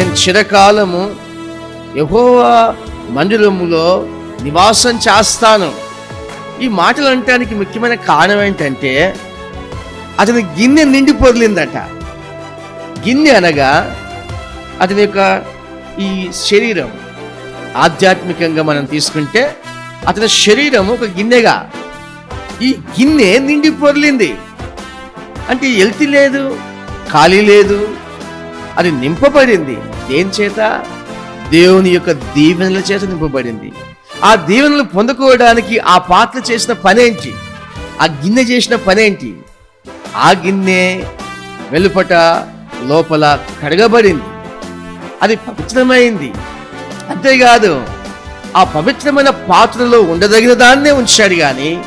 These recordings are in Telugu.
నేను చిరకాలము యహోవా మందిరములో నివాసం చేస్తాను. ఈ మాటలు అనటానికి ముఖ్యమైన కారణం ఏంటంటే అతని గిన్నె నిండి పొర్లిందట గిన్నె అనగా అతని యొక్క ఈ శరీరం. ఆధ్యాత్మికంగా మనం తీసుకుంటే అతని శరీరం ఒక గిన్నెగా. ఈ గిన్నె నిండి పొర్లింది అంటే ఎల్తి లేదు ఖాళీ లేదు అది నింపబడింది. దేనిచేత దేవుని యొక్క దీవెనల చేత నింపబడింది. ఆ దీవెనలు పొందుకోవడానికి ఆ పాత్ర చేసిన పనేంటి? ఆ గిన్నె చేసిన పనేంటి? ఆ గిన్నె వెలుపట లోపల కడగబడింది. అది పవిత్రమైంది. అంతేకాదు ఆ పవిత్రమైన పాత్రలో ఉండదగిన దాన్నే ఉంచాడు కానీ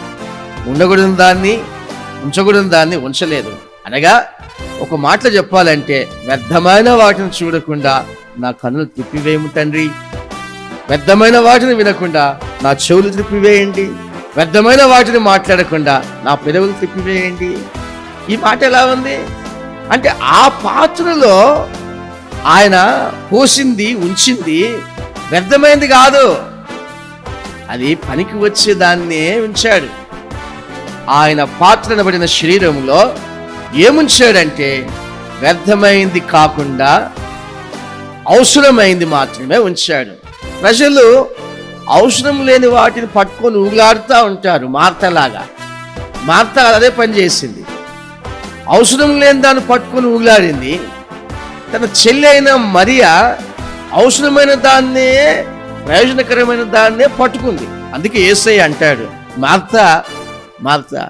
ఉండకూడని దాన్ని ఉంచకూడని దాన్ని ఉంచలేదు. అనగా ఒక మాటలో చెప్పాలంటే వ్యర్థమైన వాటిని చూడకుండా నా కన్నులు తిప్పివేయము తండ్రి. వ్యర్థమైన వాటిని వినకుండా నా చెవులు తిప్పివేయండి వ్యర్థమైన వాటిని మాట్లాడకుండా నా పెదవులు తిప్పివేయండి ఈ మాట ఎలా ఉంది? అంటే ఆ పాత్రలో ఆయన పోసింది ఉంచింది వ్యర్థమైంది కాదు. అది పనికి వచ్చే దాన్నే ఉంచాడు. ఆయన పాత్రనబడిన శరీరంలో ఏముంచాడంటే వ్యర్థమైంది కాకుండా అవసరమైంది మాత్రమే ఉంచాడు. ప్రజలు అవసరం లేని వాటిని పట్టుకొని ఊగులాడుతూ ఉంటారు మార్తలాగా. మార్త అదే పని చేసింది. అవసరం లేని దాన్ని పట్టుకొని ఊగులాడింది. తన చెల్లి అయిన మరియా అవసరమైన దాన్నే ప్రయోజనకరమైన దాన్నే పట్టుకుంది. అందుకే ఏసై అంటాడు మార్త మార్త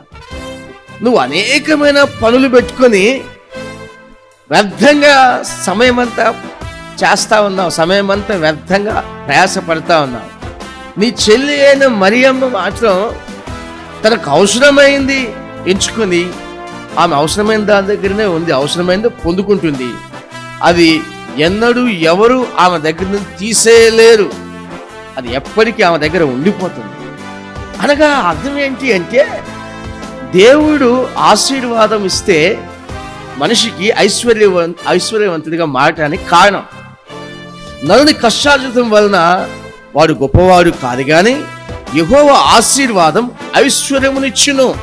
నువ్వు అనేకమైన పనులు పెట్టుకొని వ్యర్థంగా సమయం అంతా చేస్తా ఉన్నావు సమయం అంతా వ్యర్థంగా ప్రయాసపడతా ఉన్నావు. నీ చెల్లి అయిన మరియమ్మ మాత్రం తనకు అవసరమైంది ఎంచుకొని ఆమె అవసరమైన దాని దగ్గరనే ఉంది అవసరమైంది పొందుకుంటుంది. అది ఎన్నడూ ఎవరు ఆమె దగ్గర నుంచి తీసేయలేరు. అది ఎప్పటికీ ఆమె దగ్గర ఉండిపోతుంది. అనగా అర్థం ఏంటి అంటే దేవుడు ఆశీర్వాదం ఇస్తే మనిషికి ఐశ్వర్యవం ఐశ్వర్యవంతుడిగా మారటానికి కారణం. నలుని కష్టార్జితం వలన వాడు గొప్పవాడు కాదు కానీ యహోవ ఆశీర్వాదం ఐశ్వర్యమునిచ్చును.